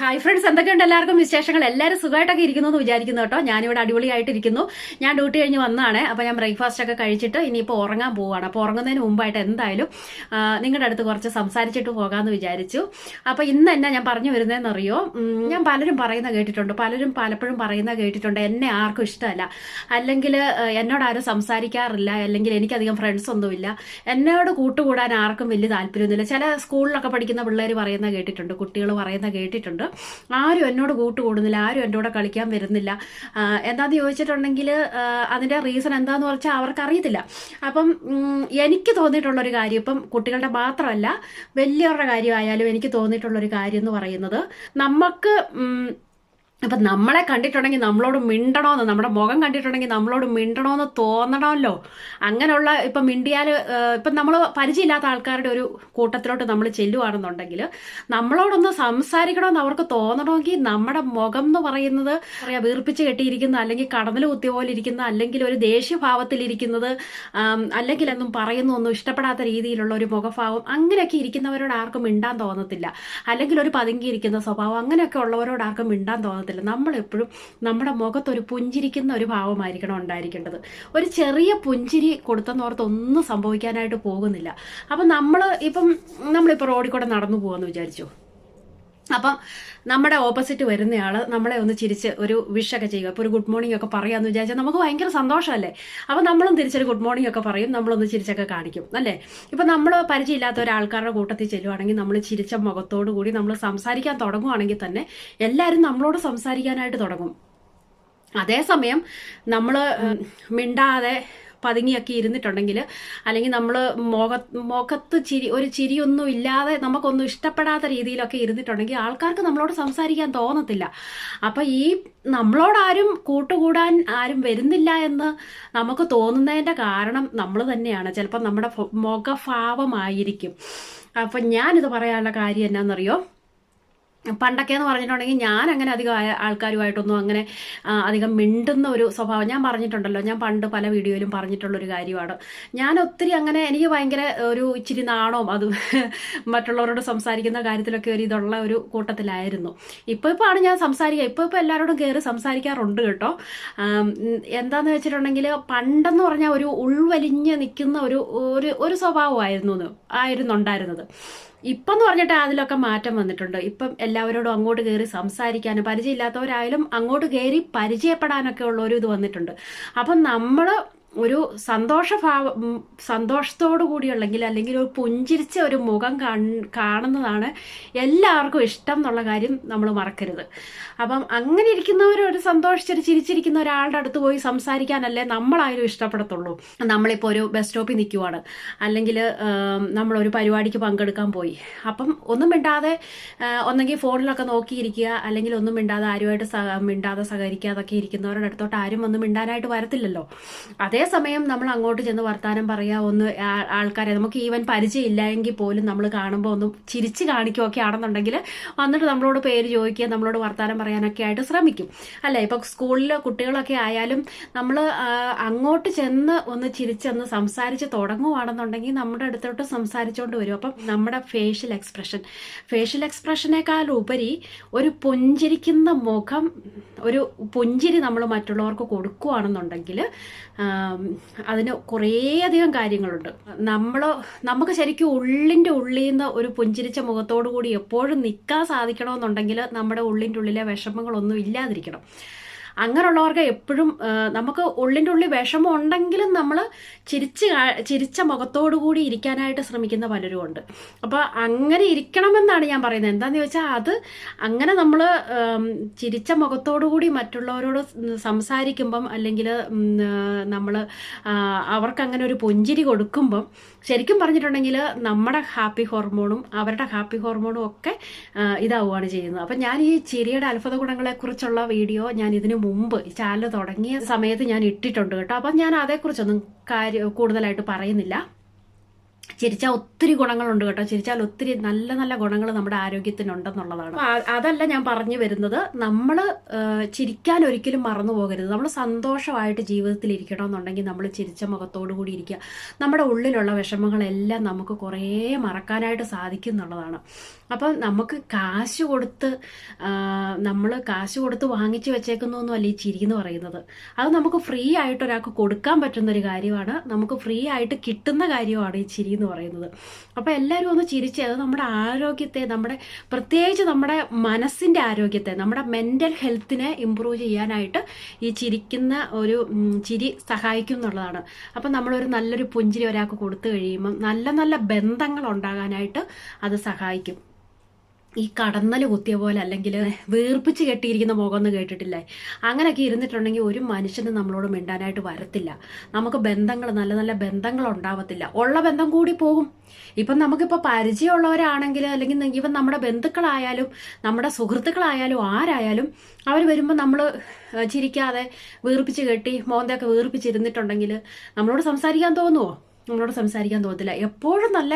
Hi friends എന്തൊക്കെയുണ്ട് എല്ലാവർക്കും വിശേഷങ്ങൾ? എല്ലാവരും സുഖമായിട്ടൊക്കെ ഇരിക്കുന്നു എന്ന് വിചാരിക്കുന്നു കേട്ടോ. ഞാനിവിടെ അടിപൊളിയായിട്ടിരിക്കുന്നു. ഞാൻ ഡ്യൂട്ടി കഴിഞ്ഞ് വന്നതാണ് അപ്പോൾ ഞാൻ ബ്രേക്ക്ഫാസ്റ്റ് ഒക്കെ കഴിച്ചിട്ട് ഇനിയിപ്പോൾ ഉറങ്ങാൻ പോവുകയാണ് അപ്പോൾ ഉറങ്ങുന്നതിന് മുമ്പായിട്ട് എന്തായാലും നിങ്ങളുടെ അടുത്ത് കുറച്ച് സംസാരിച്ചിട്ട് പോകാമെന്ന് വിചാരിച്ചു. അപ്പോൾ ഇന്ന് എന്നാ ഞാൻ പറഞ്ഞു വരുന്നതെന്നറിയോ? ഞാൻ പലരും പറയുന്ന കേട്ടിട്ടുണ്ട്. പലരും പലപ്പോഴും പറയുന്ന കേട്ടിട്ടുണ്ട്. എന്നെ ആർക്കും ഇഷ്ടമല്ല. അല്ലെങ്കിൽ എന്നോട് ആരും സംസാരിക്കാറില്ല. അല്ലെങ്കിൽ എനിക്കധികം ഫ്രണ്ട്സ് ഒന്നുമില്ല. എന്നോട് കൂട്ടുകൂടാൻ ആർക്കും വലിയ താല്പര്യമൊന്നുമില്ല. ചില സ്കൂളിലൊക്കെ പഠിക്കുന്ന പിള്ളേർ പറയുന്ന കേട്ടിട്ടുണ്ട്. കുട്ടികൾ പറയുന്ന കേട്ടിട്ടുണ്ട്. ആരും എന്നോട് കൂട്ടുകൂടുന്നില്ല ആരും എന്റെ കൂടെ കളിക്കാൻ വരുന്നില്ല. എന്താന്ന് ചോദിച്ചിട്ടുണ്ടെങ്കിൽ അതിന്റെ റീസൺ എന്താന്ന് വെച്ചാൽ അവർക്കറിയത്തില്ല. അപ്പം എനിക്ക് തോന്നിയിട്ടുള്ളൊരു കാര്യം ഇപ്പം കുട്ടികളുടെ മാത്രമല്ല വലിയവരുടെ കാര്യമായാലും എനിക്ക് തോന്നിയിട്ടുള്ളൊരു കാര്യം എന്ന് പറയുന്നത് നമുക്ക് അപ്പം നമ്മളെ കണ്ടിട്ടുണ്ടെങ്കിൽ നമ്മളോട് മിണ്ടണമെന്ന് നമ്മുടെ മുഖം കണ്ടിട്ടുണ്ടെങ്കിൽ നമ്മളോട് മിണ്ടണമെന്ന് തോന്നണമല്ലോ. അങ്ങനെയുള്ള ഇപ്പം മിണ്ടിയാൽ ഇപ്പം നമ്മൾ പരിചയമില്ലാത്ത ആൾക്കാരുടെ ഒരു കൂട്ടത്തിലോട്ട് നമ്മൾ ചെല്ലുവാണെന്നുണ്ടെങ്കിൽ നമ്മളോടൊന്ന് സംസാരിക്കണമെന്ന് അവർക്ക് തോന്നണമെങ്കിൽ നമ്മുടെ മുഖം എന്ന് പറയുന്നത് പറയാ വീർപ്പിച്ച് കെട്ടിയിരിക്കുന്ന അല്ലെങ്കിൽ കടന്നൽ കുത്തിയ പോലെ ഇരിക്കുന്ന അല്ലെങ്കിൽ ഒരു ദേഷ്യഭാവത്തിലിരിക്കുന്നത് അല്ലെങ്കിൽ എന്നും പറയുന്നു ഒന്നും ഇഷ്ടപ്പെടാത്ത രീതിയിലുള്ള ഒരു മുഖഭാവം അങ്ങനെയൊക്കെ ഇരിക്കുന്നവരോട് ആർക്കും മിണ്ടാൻ തോന്നത്തില്ല. അല്ലെങ്കിൽ ഒരു പതുങ്ങിയിരിക്കുന്ന സ്വഭാവം അങ്ങനെയൊക്കെ ഉള്ളവരോട് ആർക്കും മിണ്ടാൻ തോന്നത്തില്ല. നമ്മളെപ്പോഴും നമ്മുടെ മുഖത്തൊരു പുഞ്ചിരിക്കുന്ന ഒരു ഭാവമായിരിക്കണം ഉണ്ടായിരിക്കേണ്ടത്. ഒരു ചെറിയ പുഞ്ചിരി കൊടുത്തെന്നോർത്ത് ഒന്നും സംഭവിക്കാനായിട്ട് പോകുന്നില്ല. അപ്പം നമ്മൾ ഇപ്പം നമ്മളിപ്പോൾ റോഡിൽ കൂടെ നടന്നു പോകാമെന്ന് വിചാരിച്ചു? അപ്പം നമ്മുടെ ഓപ്പോസിറ്റ് വരുന്നയാൾ നമ്മളെ ഒന്ന് ചിരിച്ച് ഒരു വിഷൊക്കെ ചെയ്യുക. അപ്പോൾ ഒരു ഗുഡ് മോർണിംഗ് ഒക്കെ പറയാമെന്ന് വിചാരിച്ചാൽ നമുക്ക് ഭയങ്കര സന്തോഷമല്ലേ? അപ്പോൾ നമ്മളും തിരിച്ചൊരു ഗുഡ് മോർണിംഗ് ഒക്കെ പറയും നമ്മളൊന്ന് ചിരിച്ചൊക്കെ കാണിക്കും അല്ലേ? ഇപ്പം നമ്മൾ പരിചയമില്ലാത്ത ഒരാൾക്കാരുടെ കൂട്ടത്തിൽ ചെല്ലുവാണെങ്കിൽ നമ്മൾ ചിരിച്ച മുഖത്തോടു കൂടി നമ്മൾ സംസാരിക്കാൻ തുടങ്ങുവാണെങ്കിൽ തന്നെ എല്ലാവരും നമ്മളോട് സംസാരിക്കാനായിട്ട് തുടങ്ങും. അതേസമയം നമ്മൾ മിണ്ടാതെ പതുങ്ങിയൊക്കെ ഇരുന്നിട്ടുണ്ടെങ്കിൽ അല്ലെങ്കിൽ നമ്മൾ മുഖ മുഖത്ത് ചിരി ഒരു ചിരിയൊന്നും ഇല്ലാതെ നമുക്കൊന്നും ഇഷ്ടപ്പെടാത്ത രീതിയിലൊക്കെ ഇരുന്നിട്ടുണ്ടെങ്കിൽ ആൾക്കാർക്ക് നമ്മളോട് സംസാരിക്കാൻ തോന്നത്തില്ല. അപ്പം ഈ നമ്മളോടാരും കൂട്ടുകൂടാൻ ആരും വരുന്നില്ല എന്ന് നമുക്ക് തോന്നുന്നതിന്റെ കാരണം നമ്മൾ തന്നെയാണ്. ചിലപ്പോൾ നമ്മുടെ മുഖഭാവമായിരിക്കും. അപ്പം ഞാനിത് പറയാനുള്ള കാര്യം എന്നാണെന്നറിയോ പണ്ടൊക്കെ എന്ന് പറഞ്ഞിട്ടുണ്ടെങ്കിൽ ഞാൻ അങ്ങനെ അധികം ആൾക്കാരുമായിട്ടൊന്നും അങ്ങനെ അധികം മിണ്ടുന്ന ഒരു സ്വഭാവം ഞാൻ പറഞ്ഞിട്ടുണ്ടല്ലോ. ഞാൻ പണ്ട് പല വീഡിയോയിലും പറഞ്ഞിട്ടുള്ളൊരു കാര്യമാണ്. ഞാൻ ഒത്തിരി അങ്ങനെ എനിക്ക് ഭയങ്കര ഒരു ഇച്ചിരി നാണവും അത് മറ്റുള്ളവരോട് സംസാരിക്കുന്ന കാര്യത്തിലൊക്കെ ഒരു ഇതുള്ള ഒരു കൂട്ടത്തിലായിരുന്നു. ഇപ്പോൾ ഇപ്പോൾ ആണ് ഞാൻ സംസാരിക്കുക ഇപ്പോൾ ഇപ്പോൾ എല്ലാവരോടും കയറി സംസാരിക്കാറുണ്ട് കേട്ടോ. എന്താന്ന് വെച്ചിട്ടുണ്ടെങ്കിൽ പണ്ടെന്ന് പറഞ്ഞാൽ ഒരു ഉൾവലിഞ്ഞ് നിൽക്കുന്ന ഒരു ഒരു ഒരു സ്വഭാവമായിരുന്നു എന്ന് ആയിരുന്നു ഉണ്ടായിരുന്നത് ഇപ്പം എന്ന് പറഞ്ഞിട്ട് അതിലൊക്കെ മാറ്റം വന്നിട്ടുണ്ട്. ഇപ്പം എല്ലാവരോടും അങ്ങോട്ട് കയറി സംസാരിക്കാനും പരിചയമില്ലാത്തവരായാലും അങ്ങോട്ട് കയറി പരിചയപ്പെടാനൊക്കെ ഉള്ള ഒരു ഇത് വന്നിട്ടുണ്ട്. അപ്പം നമ്മൾ ഒരു സന്തോഷഭാവ സന്തോഷത്തോടു കൂടിയുള്ളെങ്കിൽ അല്ലെങ്കിൽ ഒരു പുഞ്ചിരിച്ച ഒരു മുഖം കാണുന്നതാണ് എല്ലാവർക്കും ഇഷ്ടം എന്നുള്ള കാര്യം നമ്മൾ മറക്കരുത്. അപ്പം അങ്ങനെ ഇരിക്കുന്നവർ ഒരു സന്തോഷിച്ചൊരു ചിരിച്ചിരിക്കുന്ന ഒരാളുടെ അടുത്ത് പോയി സംസാരിക്കാനല്ലേ നമ്മളായാലും ഇഷ്ടപ്പെടത്തുള്ളൂ. നമ്മളിപ്പോൾ ഒരു ബസ് സ്റ്റോപ്പിൽ നിൽക്കുവാണ്. അല്ലെങ്കിൽ നമ്മളൊരു പരിപാടിക്ക് പങ്കെടുക്കാൻ പോയി. അപ്പം ഒന്നും മിണ്ടാതെ ഒന്നെങ്കിൽ ഫോണിലൊക്കെ നോക്കിയിരിക്കുക അല്ലെങ്കിൽ ഒന്നും മിണ്ടാതെ ആരുമായിട്ട് മിണ്ടാതെ സഹകരിക്കാതൊക്കെ ഇരിക്കുന്നവരുടെ അടുത്തോട്ട് ആരും ഒന്നും മിണ്ടാനായിട്ട് വരത്തില്ലല്ലോ. അതേസമയം നമ്മൾ അങ്ങോട്ട് ചെന്ന് വർത്താനം പറയാ ഒന്ന് ആൾക്കാരെ നമുക്ക് ഈവൻ പരിചയമില്ലായെങ്കിൽ പോലും നമ്മൾ കാണുമ്പോൾ ഒന്ന് ചിരിച്ച് കാണിക്കുകയൊക്കെ ആണെന്നുണ്ടെങ്കിൽ വന്നിട്ട് നമ്മളോട് പേര് ചോദിക്കുക നമ്മളോട് വർത്താനം പറയാനൊക്കെ ആയിട്ട് ശ്രമിക്കും. അല്ലേ? ഇപ്പൊ സ്കൂളിൽ കുട്ടികളൊക്കെ ആയാലും നമ്മൾ അങ്ങോട്ട് ചെന്ന് ഒന്ന് ചിരിച്ചൊന്ന് സംസാരിച്ച് തുടങ്ങുവാണെന്നുണ്ടെങ്കിൽ നമ്മുടെ അടുത്തോട്ട് സംസാരിച്ചുകൊണ്ട് വരും. അപ്പം നമ്മുടെ ഫേഷ്യൽ എക്സ്പ്രഷൻ ഫേഷ്യൽ എക്സ്പ്രഷനേക്കാൾ ഉപരി ഒരു പുഞ്ചിരിക്കുന്ന മുഖം ഒരു പുഞ്ചിരി നമ്മൾ മറ്റുള്ളവർക്ക് കൊടുക്കുകയാണെന്നുണ്ടെങ്കിൽ അതിന് കുറേയധികം കാര്യങ്ങളുണ്ട്. നമ്മൾ നമുക്ക് ശരിക്കും ഉള്ളിന്റെ ഉള്ളിൽ നിന്ന് ഒരു പുഞ്ചിരിച്ച മുഖത്തോടു കൂടി എപ്പോഴും നിൽക്കാൻ സാധിക്കണമെന്നുണ്ടെങ്കിൽ നമ്മുടെ ഉള്ളിന്റെ ഉള്ളിലെ വിഷമങ്ങളൊന്നും ഇല്ലാതിരിക്കണം. അങ്ങനെയുള്ളവർക്ക് എപ്പോഴും നമുക്ക് ഉള്ളിന്റെ ഉള്ളിൽ വിഷമം ഉണ്ടെങ്കിലും നമ്മൾ ചിരിച്ച് ചിരിച്ച മുഖത്തോടു കൂടി ഇരിക്കാനായിട്ട് ശ്രമിക്കുന്ന പലരും ഉണ്ട്. അപ്പോൾ അങ്ങനെ ഇരിക്കണമെന്നാണ് ഞാൻ പറയുന്നത്. എന്താണെന്ന് ചോദിച്ചാൽ അത് അങ്ങനെ നമ്മൾ ചിരിച്ച മുഖത്തോടു കൂടി മറ്റുള്ളവരോട് സംസാരിക്കുമ്പം അല്ലെങ്കിൽ നമ്മൾ അവർക്ക് അങ്ങനെ ഒരു പുഞ്ചിരി കൊടുക്കുമ്പം ശരിക്കും പറഞ്ഞിട്ടുണ്ടെങ്കിൽ നമ്മുടെ ഹാപ്പി ഹോർമോണും അവരുടെ ഹാപ്പി ഹോർമോണും ഒക്കെ ഇതാവുകയാണ് ചെയ്യുന്നത്. അപ്പം ഞാൻ ഈ ചിരിയുടെ അത്ഭുത ഗുണങ്ങളെക്കുറിച്ചുള്ള വീഡിയോ ഞാൻ ഇതിനു മുമ്പ് ചാനൽ തുടങ്ങിയ സമയത്ത് ഞാൻ ഇട്ടിട്ടുണ്ട് കേട്ടോ. അപ്പം ഞാൻ അതേക്കുറിച്ചൊന്നും കാര്യം കൂടുതലായിട്ട് പറയുന്നില്ല. ചിരിച്ചാൽ ഒത്തിരി ഗുണങ്ങളുണ്ട് കേട്ടോ. ചിരിച്ചാൽ ഒത്തിരി നല്ല നല്ല ഗുണങ്ങൾ നമ്മുടെ ആരോഗ്യത്തിനുണ്ടെന്നുള്ളതാണ്. അതല്ല ഞാൻ പറഞ്ഞു വരുന്നത്. നമ്മൾ ചിരിക്കാൻ ഒരിക്കലും മറന്നു പോകരുത്. നമ്മൾ സന്തോഷമായിട്ട് ജീവിതത്തിൽ ഇരിക്കണമെന്നുണ്ടെങ്കിൽ നമ്മൾ ചിരിച്ച മുഖത്തോടു കൂടി ഇരിക്കുക. നമ്മുടെ ഉള്ളിലുള്ള വിഷമങ്ങളെല്ലാം നമുക്ക് കുറേ മറക്കാനായിട്ട് സാധിക്കും എന്നുള്ളതാണ് അപ്പം നമുക്ക് കാശ് കൊടുത്ത് നമ്മൾ കാശ് കൊടുത്ത് വാങ്ങിച്ചു വെച്ചേക്കുന്നു അല്ല ഈ ചിരി എന്ന് പറയുന്നത്. അത് നമുക്ക് ഫ്രീ ആയിട്ട് ഒരാൾക്ക് കൊടുക്കാൻ പറ്റുന്ന ഒരു കാര്യമാണ്. നമുക്ക് ഫ്രീ ആയിട്ട് കിട്ടുന്ന കാര്യമാണ് ഈ ചിരി എന്ന് പറയുന്നത്. അപ്പോൾ എല്ലാവരും ഒന്ന് ചിരിച്ച് അത് നമ്മുടെ ആരോഗ്യത്തെ നമ്മുടെ പ്രത്യേകിച്ച് നമ്മുടെ മനസ്സിന്റെ ആരോഗ്യത്തെ നമ്മുടെ മെന്റൽ ഹെൽത്തിനെ ഇമ്പ്രൂവ് ചെയ്യാനായിട്ട് ഈ ചിരിക്കുന്ന ഒരു ചിരി സഹായിക്കും എന്നുള്ളതാണ്. അപ്പം നമ്മളൊരു നല്ലൊരു പുഞ്ചിരി ഒരാൾക്ക് കൊടുത്തു കഴിയുമ്പം നല്ല നല്ല ബന്ധങ്ങൾ ഉണ്ടാകാനായിട്ട് അത് സഹായിക്കും. ഈ കടന്നൽ കുത്തിയ പോലെ അല്ലെങ്കിൽ വീർപ്പിച്ച് കെട്ടിയിരിക്കുന്ന മുഖം എന്ന് കേട്ടിട്ടില്ലേ? അങ്ങനെയൊക്കെ ഇരുന്നിട്ടുണ്ടെങ്കിൽ ഒരു മനുഷ്യന് നമ്മളോട് മിണ്ടാനായിട്ട് വരത്തില്ല. നമുക്ക് ബന്ധങ്ങൾ നല്ല നല്ല ബന്ധങ്ങൾ ഉണ്ടാവത്തില്ല. ഉള്ള ബന്ധം കൂടി പോകും. ഇപ്പം നമുക്കിപ്പോൾ പരിചയമുള്ളവരാണെങ്കിൽ അല്ലെങ്കിൽ ഇവൻ നമ്മുടെ ബന്ധുക്കളായാലും നമ്മുടെ സുഹൃത്തുക്കളായാലും ആരായാലും അവർ വരുമ്പോൾ നമ്മൾ ചിരിക്കാതെ വീർപ്പിച്ച് കെട്ടി മോന്തയൊക്കെ വീർപ്പിച്ചിരുന്നിട്ടുണ്ടെങ്കിൽ നമ്മളോട് സംസാരിക്കാൻ തോന്നുമോ നമ്മളോട് സംസാരിക്കാൻ തോന്നത്തില്ല. എപ്പോഴും നല്ല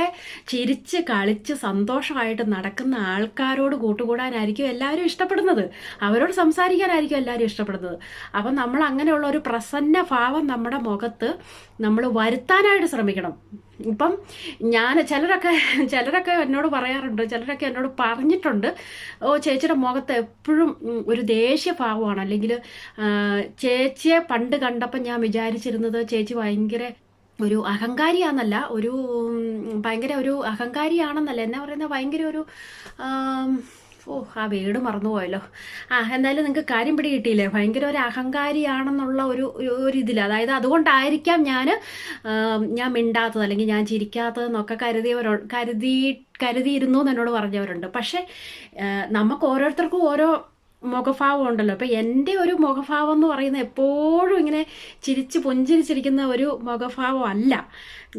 ചിരിച്ച് കളിച്ച് സന്തോഷമായിട്ട് നടക്കുന്ന ആൾക്കാരോട് കൂട്ടുകൂടാനായിരിക്കും എല്ലാവരും ഇഷ്ടപ്പെടുന്നത്. അവരോട് സംസാരിക്കാനായിരിക്കും എല്ലാവരും ഇഷ്ടപ്പെടുന്നത്. അപ്പം നമ്മൾ അങ്ങനെയുള്ള ഒരു പ്രസന്ന ഭാവം നമ്മുടെ മുഖത്ത് നമ്മൾ വരുത്താനായിട്ട് ശ്രമിക്കണം. ഇപ്പം ഞാൻ ചിലരൊക്കെ ചിലരൊക്കെ എന്നോട് പറയാറുണ്ട് ചിലരൊക്കെ എന്നോട് പറഞ്ഞിട്ടുണ്ട്. ഓ ചേച്ചിയുടെ മുഖത്ത് എപ്പോഴും ഒരു ദേഷ്യ ഭാവമാണ്. അല്ലെങ്കിൽ ചേച്ചിയെ പണ്ട് കണ്ടപ്പോൾ ഞാൻ വിചാരിച്ചിരുന്നത് ചേച്ചി ഭയങ്കര ഒരു അഹങ്കാരിയാണെന്നല്ല ഒരു ഭയങ്കര ഒരു അഹങ്കാരിയാണെന്നല്ല. എന്നാ പറയുന്ന ഭയങ്കര ഒരു ഓ ആ വീട് മറന്നുപോയല്ലോ. ആ എന്തായാലും നിങ്ങൾക്ക് കാര്യം പിടി കിട്ടിയില്ലേ ഭയങ്കര ഒരു അഹങ്കാരിയാണെന്നുള്ള ഒരു ഒരു- ഇതിൽ അതായത് അതുകൊണ്ടായിരിക്കാം ഞാൻ ഞാൻ മിണ്ടാത്തത് അല്ലെങ്കിൽ ഞാൻ ചിരിക്കാത്തതെന്നൊക്കെ കരുതിയവരോ കരുതി കരുതിയിരുന്നു എന്ന് എന്നോട് പറഞ്ഞവരുണ്ട്. പക്ഷേ നമുക്ക് ഓരോരുത്തർക്കും ഓരോ മുഖഭാവം ഉണ്ടല്ലോ അപ്പം എന്റെ ഒരു മുഖഭാവം എന്ന് പറയുന്നത് എപ്പോഴും ഇങ്ങനെ ചിരിച്ച് പുഞ്ചിരിച്ചിരിക്കുന്ന ഒരു മുഖഭാവം അല്ല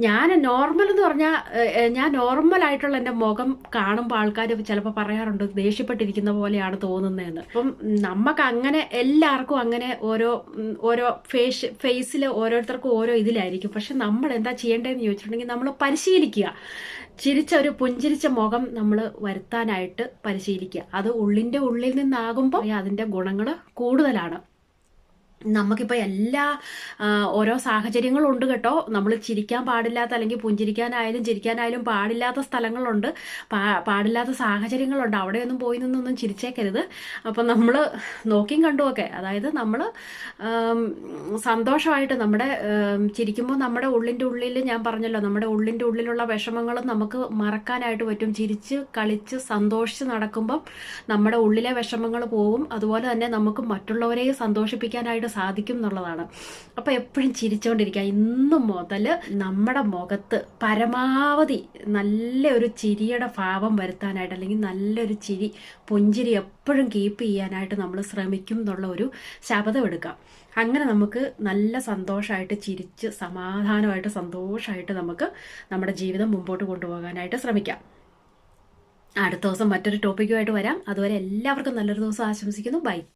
ഞാൻ നോർമൽ എന്ന് പറഞ്ഞാൽ ഞാൻ നോർമൽ ആയിട്ടുള്ള എന്റെ മുഖം കാണുമ്പോൾ ആൾക്കാർ ചിലപ്പോൾ പറയാറുണ്ട് ദേഷ്യപ്പെട്ടിരിക്കുന്ന പോലെയാണ് തോന്നുന്നതെന്ന്. അപ്പം നമുക്ക് അങ്ങനെ എല്ലാവർക്കും അങ്ങനെ ഓരോ ഓരോ ഫേസ് ഫേസിൽ ഓരോരുത്തർക്കും ഓരോ ഇതിലായിരിക്കും. പക്ഷെ നമ്മൾ എന്താ ചെയ്യേണ്ടതെന്ന് ചോദിച്ചിട്ടുണ്ടെങ്കിൽ നമ്മൾ പരിശീലിക്കുക. ചിരിച്ച ഒരു പുഞ്ചിരിച്ച മുഖം നമ്മൾ വരുത്താനായിട്ട് പരിശീലിക്കുക. അത് ഉള്ളിന്റെ ഉള്ളിൽ നിന്നാകുമ്പോൾ അതിന്റെ ഗുണങ്ങൾ കൂടുതലാണ്. നമുക്കിപ്പോൾ എല്ലാ ഓരോ സാഹചര്യങ്ങളും ഉണ്ട് കേട്ടോ. നമ്മൾ ചിരിക്കാൻ പാടില്ലാത്ത അല്ലെങ്കിൽ പുഞ്ചിരിക്കാനായാലും ചിരിക്കാനായാലും പാടില്ലാത്ത സ്ഥലങ്ങളുണ്ട്. പാ പാടില്ലാത്ത സാഹചര്യങ്ങളുണ്ട്. അവിടെയൊന്നും പോയി നിന്നൊന്നും ചിരിച്ചേക്കരുത്. അപ്പം നമ്മൾ നോക്കിയും കണ്ടുമൊക്കെ അതായത് നമ്മൾ സന്തോഷമായിട്ട് നമ്മുടെ ചിരിക്കുമ്പോൾ നമ്മുടെ ഉള്ളിന്റെ ഉള്ളിൽ ഞാൻ പറഞ്ഞല്ലോ നമ്മുടെ ഉള്ളിന്റെ ഉള്ളിലുള്ള വിഷമങ്ങളും നമുക്ക് മറക്കാനായിട്ട് പറ്റും. ചിരിച്ച് കളിച്ച് സന്തോഷിച്ച് നടക്കുമ്പം നമ്മുടെ ഉള്ളിലെ വിഷമങ്ങൾ പോവും. അതുപോലെ തന്നെ നമുക്ക് മറ്റുള്ളവരെയും സന്തോഷിപ്പിക്കാനായിട്ട് സാധിക്കും എന്നുള്ളതാണ്. അപ്പോൾ എപ്പോഴും ചിരിച്ചുകൊണ്ടിരിക്കുക ഇന്ന് മുതൽ നമ്മുടെ മുഖത്ത് പരമാവധി നല്ലൊരു ചിരിയുടെ ഭാവം വരുത്താനായിട്ട് അല്ലെങ്കിൽ നല്ലൊരു ചിരി പുഞ്ചിരി എപ്പോഴും കീപ്പ് ചെയ്യാനായിട്ട് നമ്മൾ ശ്രമിക്കും എന്നുള്ള ഒരു ശപഥം എടുക്കാം അങ്ങനെ നമുക്ക് നല്ല സന്തോഷമായിട്ട് ചിരിച്ച് സമാധാനമായിട്ട് സന്തോഷമായിട്ട് നമുക്ക് നമ്മുടെ ജീവിതം മുമ്പോട്ട് കൊണ്ടുപോകാനായിട്ട് ശ്രമിക്കാം. അടുത്ത ദിവസം മറ്റൊരു ടോപ്പിക്കുമായിട്ട് വരാം. അതുവരെ എല്ലാവർക്കും നല്ലൊരു ദിവസം ആശംസിക്കുന്നു. ബൈ